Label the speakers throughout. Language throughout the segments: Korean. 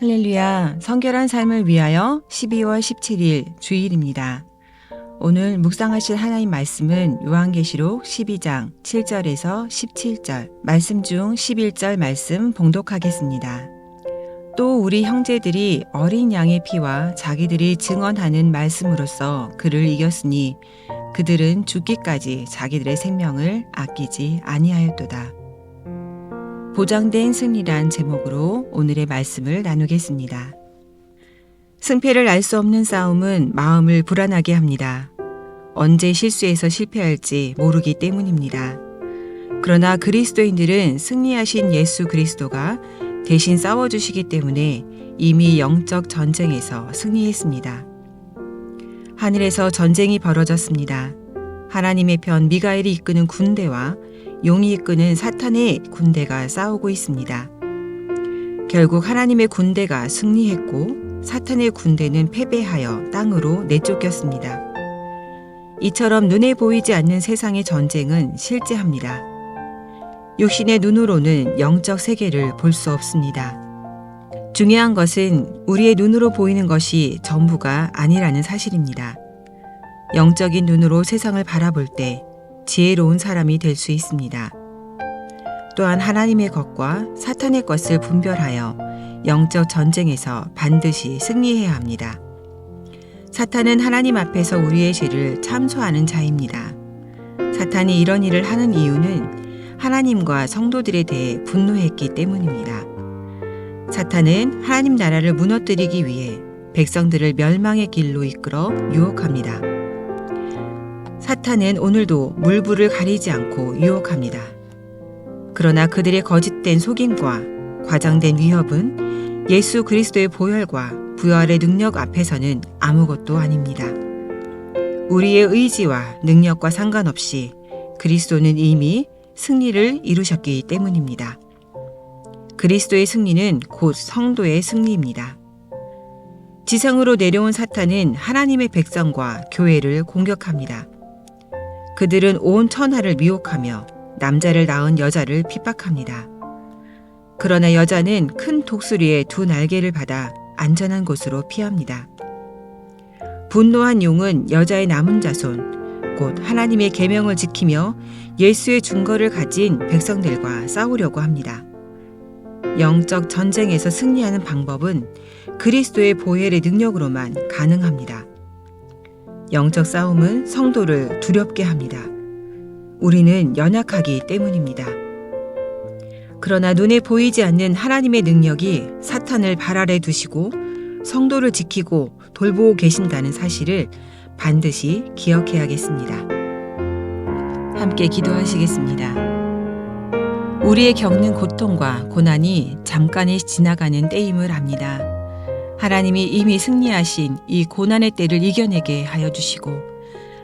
Speaker 1: 할렐루야, 성결한 삶을 위하여 12월 17일 주일입니다. 오늘 묵상하실 하나님 말씀은 요한계시록 12장 7절에서 17절, 말씀 중 11절 말씀 봉독하겠습니다. 또 우리 형제들이 어린 양의 피와 자기들이 증언하는 말씀으로써 그를 이겼으니 그들은 죽기까지 자기들의 생명을 아끼지 아니하였도다. 보장된 승리란 제목으로 오늘의 말씀을 나누겠습니다. 승패를 알 수 없는 싸움은 마음을 불안하게 합니다. 언제 실수해서 실패할지 모르기 때문입니다. 그러나 그리스도인들은 승리하신 예수 그리스도가 대신 싸워주시기 때문에 이미 영적 전쟁에서 승리했습니다. 하늘에서 전쟁이 벌어졌습니다. 하나님의 편 미가엘이 이끄는 군대와 용이 이끄는 사탄의 군대가 싸우고 있습니다. 결국 하나님의 군대가 승리했고 사탄의 군대는 패배하여 땅으로 내쫓겼습니다. 이처럼 눈에 보이지 않는 세상의 전쟁은 실제합니다. 육신의 눈으로는 영적 세계를 볼 수 없습니다. 중요한 것은 우리의 눈으로 보이는 것이 전부가 아니라는 사실입니다. 영적인 눈으로 세상을 바라볼 때 지혜로운 사람이 될 수 있습니다. 또한 하나님의 것과 사탄의 것을 분별하여 영적 전쟁에서 반드시 승리해야 합니다. 사탄은 하나님 앞에서 우리의 죄를 참소하는 자입니다. 사탄이 이런 일을 하는 이유는 하나님과 성도들에 대해 분노했기 때문입니다. 사탄은 하나님 나라를 무너뜨리기 위해 백성들을 멸망의 길로 이끌어 유혹합니다. 사탄은 오늘도 물불을 가리지 않고 유혹합니다. 그러나 그들의 거짓된 속임과 과장된 위협은 예수 그리스도의 보혈과 부활의 능력 앞에서는 아무것도 아닙니다. 우리의 의지와 능력과 상관없이 그리스도는 이미 승리를 이루셨기 때문입니다. 그리스도의 승리는 곧 성도의 승리입니다. 지상으로 내려온 사탄은 하나님의 백성과 교회를 공격합니다. 그들은 온 천하를 미혹하며 남자를 낳은 여자를 핍박합니다. 그러나 여자는 큰 독수리의 두 날개를 받아 안전한 곳으로 피합니다. 분노한 용은 여자의 남은 자손, 곧 하나님의 계명을 지키며 예수의 증거를 가진 백성들과 싸우려고 합니다. 영적 전쟁에서 승리하는 방법은 그리스도의 보혈의 능력으로만 가능합니다. 영적 싸움은 성도를 두렵게 합니다. 우리는 연약하기 때문입니다. 그러나 눈에 보이지 않는 하나님의 능력이 사탄을 발 아래 두시고 성도를 지키고 돌보고 계신다는 사실을 반드시 기억해야겠습니다. 함께 기도하시겠습니다. 우리의 겪는 고통과 고난이 잠깐이 지나가는 때임을 압니다. 하나님이 이미 승리하신 이 고난의 때를 이겨내게 하여 주시고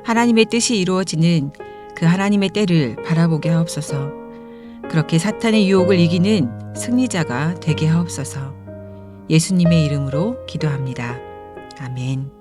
Speaker 1: 하나님의 뜻이 이루어지는 그 하나님의 때를 바라보게 하옵소서. 그렇게 사탄의 유혹을 이기는 승리자가 되게 하옵소서. 예수님의 이름으로 기도합니다. 아멘.